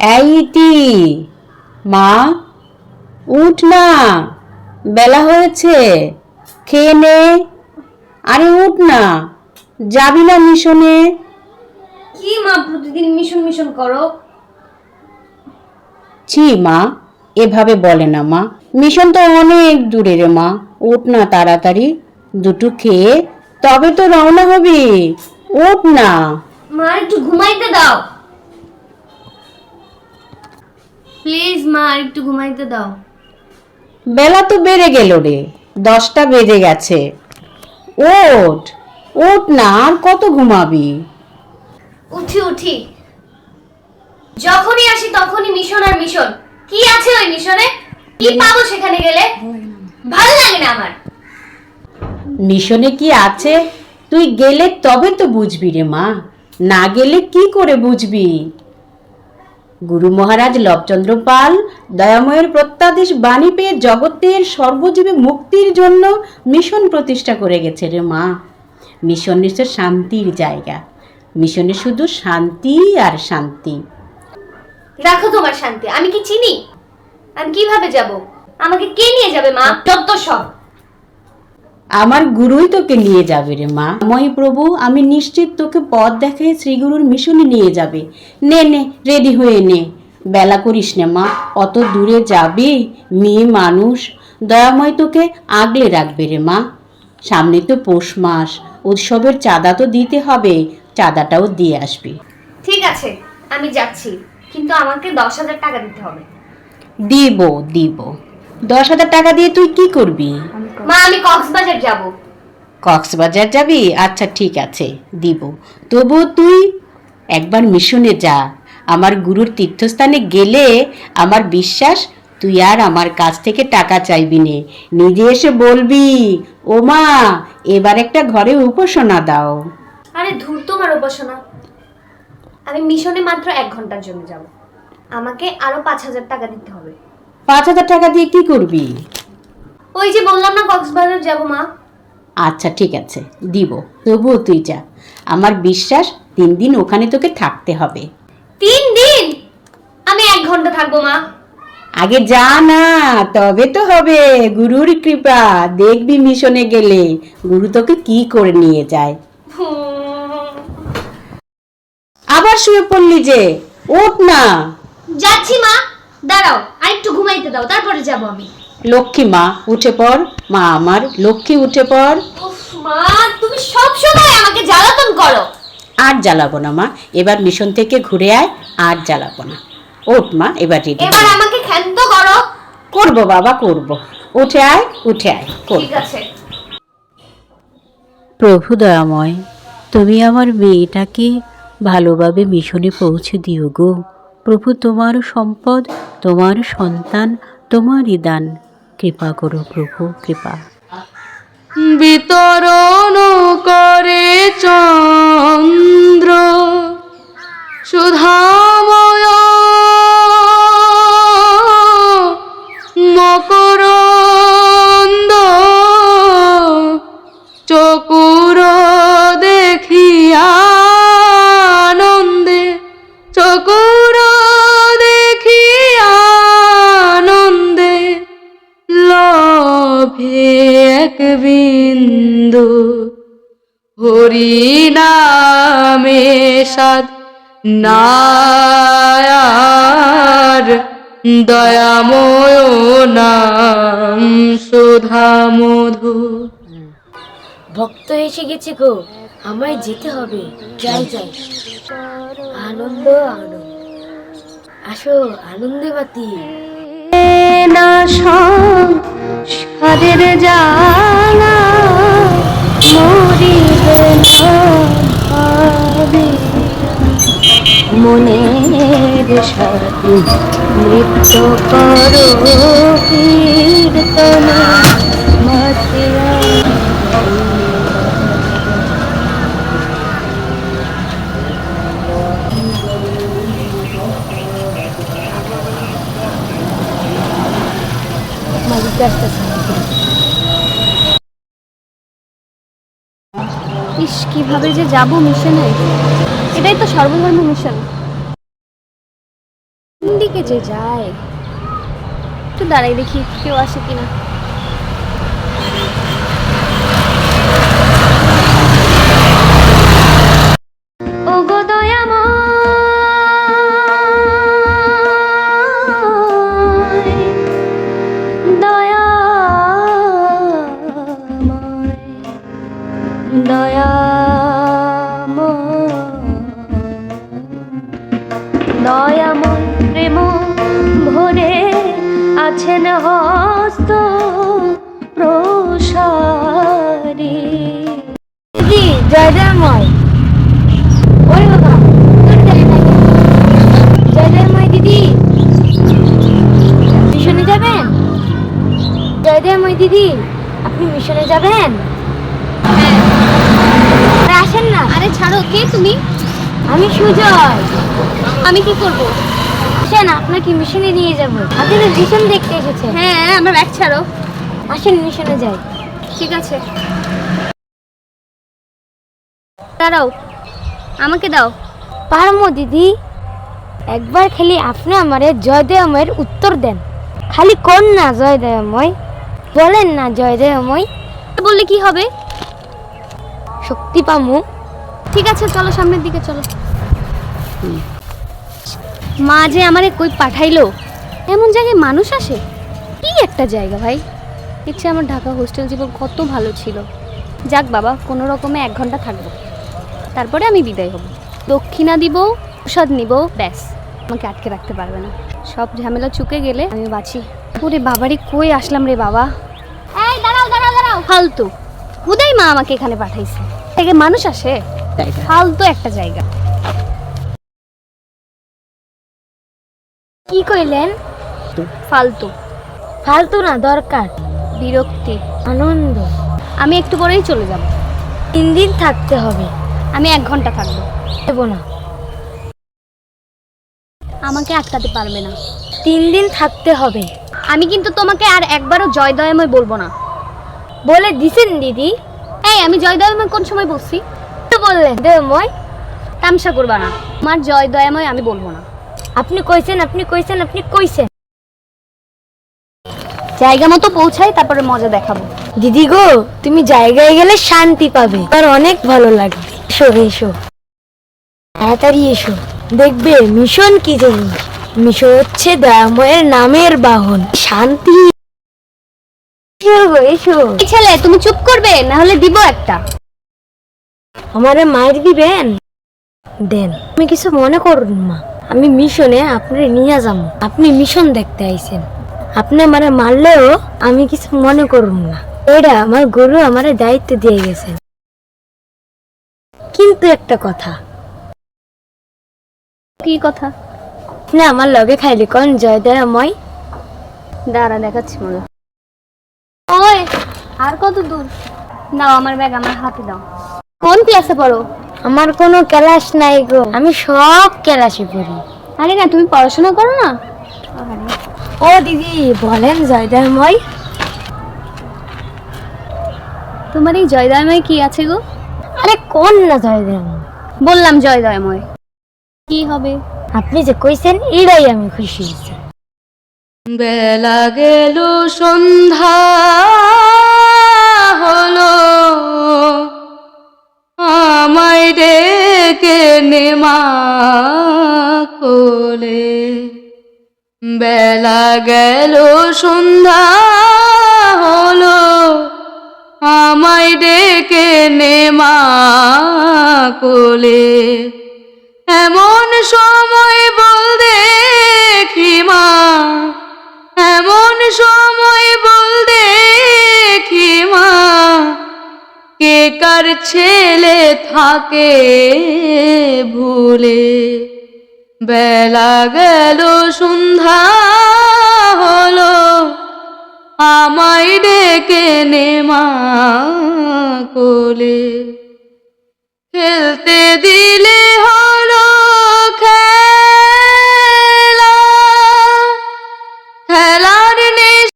এই ইতি মা উঠ না বেলা হয়েছে খেয়ে নে। আরে উঠ না যাবি না মিশনে? কি মা প্রতিদিন মিশন মিশন করো? ছি মা এভাবে বলে না মা। মিশন তো অনেক দূরে রে মা। উঠ না তাড়াতাড়ি দুটো খেয়ে তবে তো রওনা হবি। উঠ না। মা একটু ঘুমাইতে দাও। প্লিজ মা একটু ঘুমাইতে দাও। বেলা তো বেড়ে গেল রে দশটা বেজে গেছে। ওঠ ওঠ না আর কত ঘুমাবি? উঠি উঠি। যখনই আসি তখনই মিশন আর মিশন। কি আছে ওই মিশনে? কি পাবো সেখানে গেলে? ভালো লাগে না আমার। মিশনে কি আছে? তুই গেলে তবে তো বুঝবি রে মা। না গেলে কি করে বুঝবি? গুরু মহারাজ লবচন্দ্র পাল দয়াময়ের প্রত্যাদেশ বাণী পেয়ে জগতের সর্বজীবী মুক্তির জন্য মিশন প্রতিষ্ঠা করে গেছে রে মা। মিশন নিশ্চয় শান্তির জায়গা। মিশনে শুধু শান্তি আর শান্তি। রাখো তোমার শান্তি আমি কি চিনি? আমি কীভাবে যাব? আমাকে কে নিয়ে যাবে মা? যত সব আমার গুরুই তোকে নিয়ে যাবে রে মা। মই প্রভু আমি নিশ্চিত তোকে পথ দেখায় শ্রীগুরুর মিশনে নিয়ে যাবে। নে নে রেডি হয়ে নে। বেলা করিস না মা অত দূরে যাবি? মেয়ে মানুষ দয়াময় তোকে আগলে রাখবে রে মা। সামনে তো পৌষ মাস উৎসবের চাঁদা তো দিতে হবে চাঁদাটাও দিয়ে আসবি। ঠিক আছে আমি যাচ্ছি কিন্তু আমাকে দশ হাজার টাকা দিতে হবে। দিব দিব। দশ হাজার টাকা দিয়ে তুই কি করবি? মা আমি কক্সবাজার যাব। কক্সবাজার যাবি? আচ্ছা ঠিক আছে দিব। তবু তুই একবার মিশনে যা। আমার গুরুর তীর্থস্থানে গেলে আমার বিশ্বাস তুই আর আমার কাছ থেকে টাকা চাইবি নে। নিজে এসে বলবি ও মা এবার একটা ঘরে উপাসনা দাও। আরে ধূর তোমার উপাসনা। আমি মিশনে মাত্র এক ঘণ্টার জন্য যাব। আমাকে আরও পাঁচ হাজার টাকা দিতে হবে। পাঁচ হাজার টাকা দিয়ে কি করবি? ওই যে বললাম না কক্সবাজার যাব মা। আচ্ছা ঠিক আছে দিব। তবুও তুই যা। আমার বিশ্বাস তিন দিন ওখানে তোকে থাকতে হবে। তিন দিন? আমি এক ঘণ্টা থাকব মা। আগে যা না তবে তো হবে। গুরুর কৃপা দেখবি মিশনে গেলে। গুরু তোকে কি করে নিয়ে যায়? আবার শুয়ে পড়লি যে ওঠ না। যাচ্ছি মা। দাঁড়াও আর একটু ঘুমাইতে দাও তারপরে যাব আমি। লক্ষ্মী মা উঠে পড় মা আমার লক্ষ্মী উঠে পড়। মা তুমি সব সময় আমাকে জ্বালাতন করো। আর জ্বালাবো না মা এবার মিশন থেকে ঘুরে আয় আর জ্বালাবো না। ওঠ মা এবার রেডি এবার আমাকে ক্ষান্ত করো। করব বাবা করব। উঠে আয় উঠে আয় করব। ঠিক আছে। প্রভু দয়াময় তুমি আমার মেয়েটাকে ভালোভাবে মিশনে পৌঁছে দিও গো। প্রভু তোমার সম্পদ তোমার সন্তান তোমারই দান। কৃপা করো প্রভু কৃপা। বিতরণ নায়ার দয়াময় নাম সুধা মধু। ভক্ত এসে গেছে গো আমায় যেতে হবে। যাই যাই। আনন্দ আনন্দ। আসো আনন্দে বাতি। না সাদের জানা মরিবে না। মনের সাথে নৃত্য করো কীর্তনে ইস কীভাবে যে যাব মিশনে এটাই তো সর্বধর্ম মিশন যে যায়। একটু দাঁড়াই দেখি কেউ আসে কিনা। আছেন হস্ত প্রসারী। দিদি জয়দয়ময় ওরে বাবা তোর জয় নাই জয়দয়ময় দিদি মিশনে যাবেন? জয়দয়ময় দিদি আপনি মিশনে যাবেন? আসেন না। আরে ছাড়ো কে তুমি? আমি সুজয়। আমি কি করব? আসেন আপনাকে মিশনে নিয়ে যাব। আপনি তো মিশন দেখতে এসেছেন। হ্যাঁ আমার ব্যাগ ছাড়ো। আসেন মিশনে যাই। ঠিক আছে। দাঁড়াও আমাকে দাও। পারমো দিদি। একবার খালি আপনি আমারে জয়দয়ময়ের উত্তর দেন। খালি কোন না জয়দয়ময় বলেন না জয়দয়ময় বললে কি হবে? শক্তি পামু। ঠিক আছে চলো সামনের দিকে চলো। মা যে আমারে কই পাঠাইলো? এমন জায়গায় মানুষ আসে? কি একটা জায়গা ভাই? ইচ্ছে আমার ঢাকা হোস্টেল জীবন কত ভালো ছিল। যাক বাবা কোনো রকমে এক ঘণ্টা থাকব। তারপরে আমি বিদায় হব। দক্ষিণা দিব প্রসাদ নিব ব্যাস। আমাকে আটকে রাখতে পারবে না। সব ঝামেলা চুকে গেলে আমি বাঁচি। ওরে বাবারই কই আসলাম রে বাবা? এই দাঁড়াও দাঁড়াও দাঁড়াও। ফালতু। হুদাই মা আমাকে এখানে পাঠাইছে। থেকে মানুষ আসে? ফালতু একটা জায়গা। কি কইলেন? ফালতু। ফালতু। না দরকার। বিরক্তি আনন্দ। আমি একটু পরেই চলে যাব। তিন দিন থাকতে হবে। আমি এক ঘণ্টা থাকব। দেবো না। আমাকে আটকাতে পারবে না। তিন দিন থাকতে হবে। আমি কিন্তু তোমাকে আর একবারও জয় দয়াময় বলব না। বলে দিছেন দিদি? এই আমি জয় দয়াময় কোন সময় বলছি? তো বললেন? দেবময় তামসা করবা না। আমার জয় দয়াময় আমি বলব না। আপনি কইছেন আপনি কইছেন আপনি কইছেন। জায়গা মতো পৌঁছাই, তারপরে মজা দেখাবো। দিদি গো, তুমি জায়গায় গেলে শান্তি পাবে। আর অনেক ভালো লাগবে। এসো এসো। তাড়াতাড়ি এসো। দেখবে মিশন কি জানি। মিশন হচ্ছে দয়াময়ের নামের বাহন। শান্তি। এসো ছেলে, তুমি চুপ করবে? না হলে দিব একটা। আমারে মায়ের দিবেন? দেন। তুমি কিছু মনে করুন মা। আমি মিশনে আপনি নিয়ে যাব। আপনি মিশন দেখতে আইছেন। আপনি আমারে মারলেও আমি কিছু মনে করুন না। এটা আমার গুরু আমারে দায়িত্ব দিয়ে গেছেন। কিন্তু একটা কথা। কি কথা? না আমার লগে খাইলি কোন জয় দয়াময় দাঁড়া দেখাচ্ছি মজা। ওই! আর কত দূর? নাও আমার ব্যাগ আমার হাতে দাও। কোন ক্লাসে পড়ো আমার কোনো ক্লাস নাই গো। আমি সব ক্লাসে পড়ি। আরে না তুমি পড়াশোনা করো না? ও দিদি বলেন জয় দয়াময় তোমার এই জয় দয়াময় কি আছে গো? আরে কোন না জয় দয়াময় বললাম জয় দয়াময় কি হবে? আপনি যে কইছেন এটাই আমি খুশি হয়েছি। বেলা গেল সন্ধ্যা। ডেকে নেমা কোলে। বেলা গেল, সন্ধ্যা হলো, আমায় ডেকে নেমা কোলে। এমন সময় বল দেখি মা, এমন সময় বল কার ছেলে থাকে ভুলে। বেলা গেল সন্ধ্যা হলো আমায় ডেকে নেমা কোলে। খেলতে দিলে